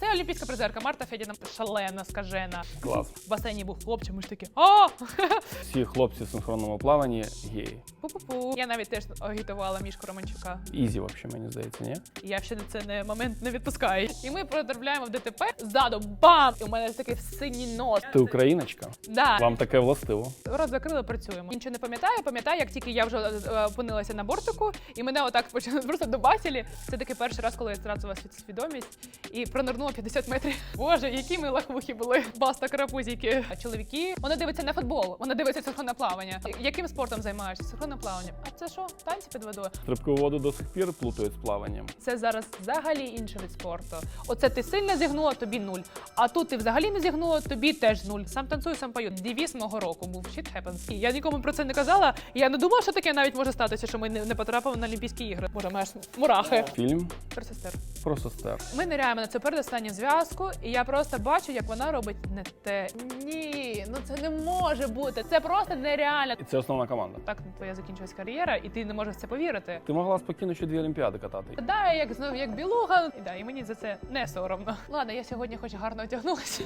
Це олімпійська призерка Марта Федіна шалена, скажена. Клас. В басейні був хлопчик, ми ж такі а Всі хлопці в синхронному плаванні геї. Пу-пу-пу. Я навіть теж агітувала мішку Романчука. Ізі, взагалі, мені здається, ні? Я ще це не момент не відпускаю. І ми потрапляємо в ДТП ззаду. Бам! І у мене такий синій нос. Ти україночка? Да. Вам таке властиво. Рот закрили, працюємо. Нічого не пам'ятаю. Пам'ятаю, як тільки я вже е, опинилася на бортику, і мене отак почали просто добасили. Це такий перший раз, коли я втратила свід- свідомість і пронирнула 50 метрів. Боже, які ми лахвухи були. Баста карапузіки. А чоловіки вони дивляться не футбол, вони дивляться синхронне плавання. Яким спортом займаєшся? Синхронне плавання. А це що? Танці під водою? Стрибку воду до сих пір плутають з плаванням. Це зараз взагалі інший вид спорту. Оце ти сильно зігнула, тобі нуль. А тут ти взагалі не зігнула, тобі теж нуль. Сам танцюю, сам пою. Девіз мого року був shit happens. І Я нікому про це не казала. Я не думала, що таке навіть може статися, що ми не, потрапили на Олімпійські ігри. Боже, маєш мурахи. Фільм Тепер сестер. про сестер. Ми ниряємо на цю передостанню зв'язку, і я просто бачу, як вона робить не те. Ні, ну це не може бути. Це просто нереально. І це основна команда. Так твоя закінчилась кар'єра, і ти не можеш в це повірити. Ти могла спокійно ще дві олімпіади катати. Да, як знову як білуга. І да, і мені за це не соромно. Ладно, я сьогодні хоч гарно одягнулася.